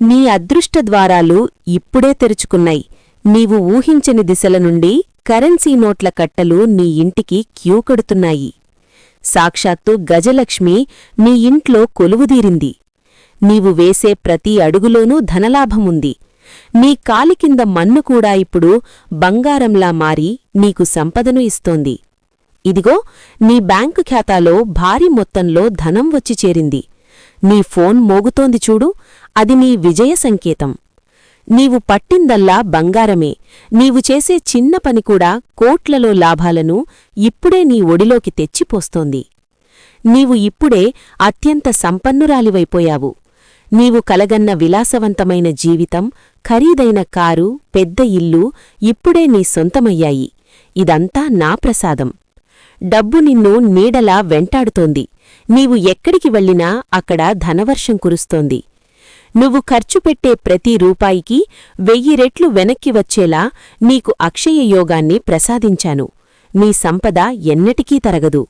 నీ అదృష్ట ద్వారాలు ఇప్పుడే తెరుచుకున్నాయి. నీవు ఊహించని దిశల నుండి కరెన్సీ నోట్ల కట్టలు నీ ఇంటికి క్యూ కడుతున్నాయి. సాక్షాత్తు గజలక్ష్మి నీ ఇంట్లో కొలువుదీరింది. నీవు వేసే ప్రతి అడుగులోనూ ధనలాభముంది. నీ కాలి కింద మన్ను కూడా ఇప్పుడు బంగారంలా మారి నీకు సంపదను ఇస్తోంది. ఇదిగో నీ బ్యాంకు ఖాతాలో భారీ మొత్తంలో ధనం వచ్చి చేరింది. నీ ఫోన్ మోగుతోంది చూడు అది నీ విజయ సంకేతం. నీవు పట్టిందల్లా బంగారమే నీవు చేసే చిన్న పని కూడా కోట్లలో లాభాలను ఇప్పుడే నీ ఒడిలోకి తెచ్చిపోస్తోంది. నీవు ఇప్పుడే అత్యంత సంపన్నురాలివైపోయావు. నీవు కలగన్న విలాసవంతమైన జీవితం ఖరీదైన కారు పెద్ద ఇల్లు ఇప్పుడే నీ సొంతమయ్యాయి. ఇదంతా నా ప్రసాదం. డబ్బు నిన్ను నీడలా వెంటాడుతోంది. నీవు ఎక్కడికి వెళ్ళినా అక్కడ ధనవర్షం కురుస్తోంది. నువ్వు ఖర్చు పెట్టే ప్రతి రూపాయికి వెయ్యి రెట్లు వెనక్కి వచ్చేలా నీకు అక్షయ యోగాన్ని ప్రసాదించాను. నీ సంపద ఎన్నటికీ తరగదు.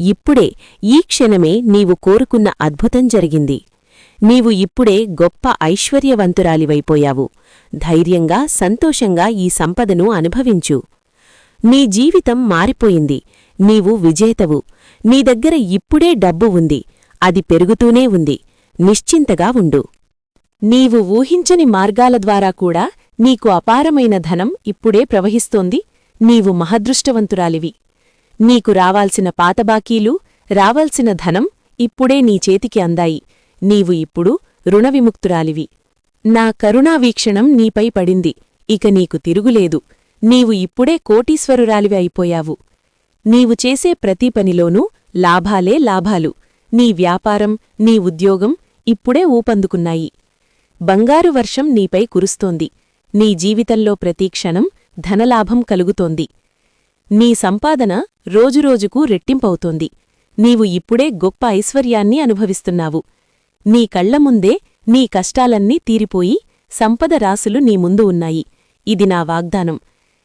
ఇప్పుడే ఈ క్షణమే నీవు కోరుకున్న అద్భుతం జరిగింది. నీవు ఇప్పుడే గొప్ప ఐశ్వర్యవంతురాలివైపోయావు. ధైర్యంగా సంతోషంగా ఈ సంపదను అనుభవించు. నీ జీవితం మారిపోయింది. నీవు విజేతవు. నీ దగ్గర ఇప్పుడే డబ్బు ఉంది. అది పెరుగుతూనే ఉంది. నిశ్చింతగా ఉండు. నీవు ఊహించని మార్గాల ద్వారా కూడా నీకు అపారమైన ధనం ఇప్పుడే ప్రవహిస్తోంది. నీవు మహదృష్టవంతురాలివి. నీకు రావాల్సిన పాతబాకీలు రావాల్సిన ధనం ఇప్పుడే నీ చేతికి అందాయి. నీవు ఇప్పుడు రుణవిముక్తురాలివి నా కరుణావీక్షణం నీపై పడింది. ఇక నీకు తిరుగులేదు. నీవు ఇప్పుడే కోటీశ్వరురాలివి అయిపోయావు. నీవు చేసే ప్రతి పనిలోనూ లాభాలే లాభాలు. నీ వ్యాపారం నీ ఉద్యోగం ఇప్పుడే ఊపందుకున్నాయి. బంగారు వర్షం నీపై కురుస్తోంది. నీ జీవితంలో ప్రతి క్షణం ధనలాభం కలుగుతోంది. నీ సంపాదన రోజురోజుకు రెట్టింపవుతోంది. నీవు ఇప్పుడే గొప్ప ఐశ్వర్యాన్ని అనుభవిస్తున్నావు. నీ కళ్ళముందే నీ కష్టాలన్నీ తీరిపోయి సంపద రాసులు నీ ముందు ఉన్నాయి. ఇది నా వాగ్దానం.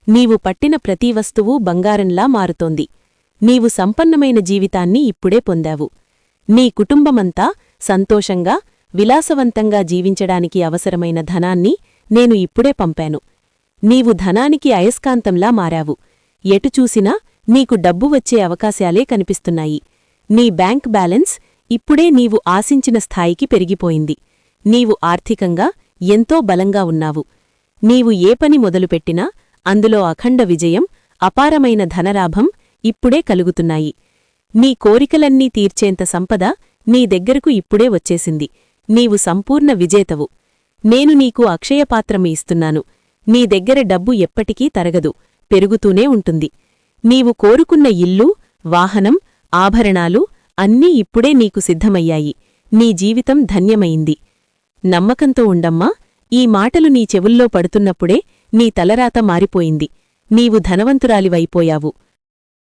నీవు పట్టిన ప్రతి వస్తువు బంగారంలా మారుతోంది. నీవు సంపన్నమైన జీవితాన్ని ఇప్పుడే పొందావు. నీ కుటుంబమంతా సంతోషంగా విలాసవంతంగా జీవించడానికి అవసరమైన ధనాన్ని నేను ఇప్పుడే పంపాను. నీవు ధనానికి అయస్కాంతంలా మారావు. ఎటు చూసినా నీకు డబ్బు వచ్చే అవకాశాలే కనిపిస్తున్నాయి. నీ బ్యాంక్ బ్యాలెన్స్ ఇప్పుడే నీవు ఆశించిన స్థాయికి పెరిగిపోయింది. నీవు ఆర్థికంగా ఎంతో బలంగా ఉన్నావు. నీవు ఏ పని మొదలుపెట్టినా అందులో అఖండ విజయం అపారమైన ధనలాభం ఇప్పుడే కలుగుతున్నాయి. నీ కోరికలన్నీ తీర్చేంత సంపద నీ దగ్గరకు ఇప్పుడే వచ్చేసింది. నీవు సంపూర్ణ విజేతవు. నేను నీకు అక్షయపాత్రమి ఇస్తున్నాను. నీ దగ్గర డబ్బు ఎప్పటికీ తరగదు పెరుగుతూనే ఉంటుంది. నీవు కోరుకున్న ఇల్లు వాహనం ఆభరణాలు అన్నీ ఇప్పుడే నీకు సిద్ధమయ్యాయి. నీ జీవితం ధన్యమైంది. నమ్మకంతో ఉండమ్మా ఈ మాటలు నీ చెవుల్లో పడుతున్నప్పుడే నీ తలరాత మారిపోయింది. నీవు ధనవంతురాలివైపోయావు.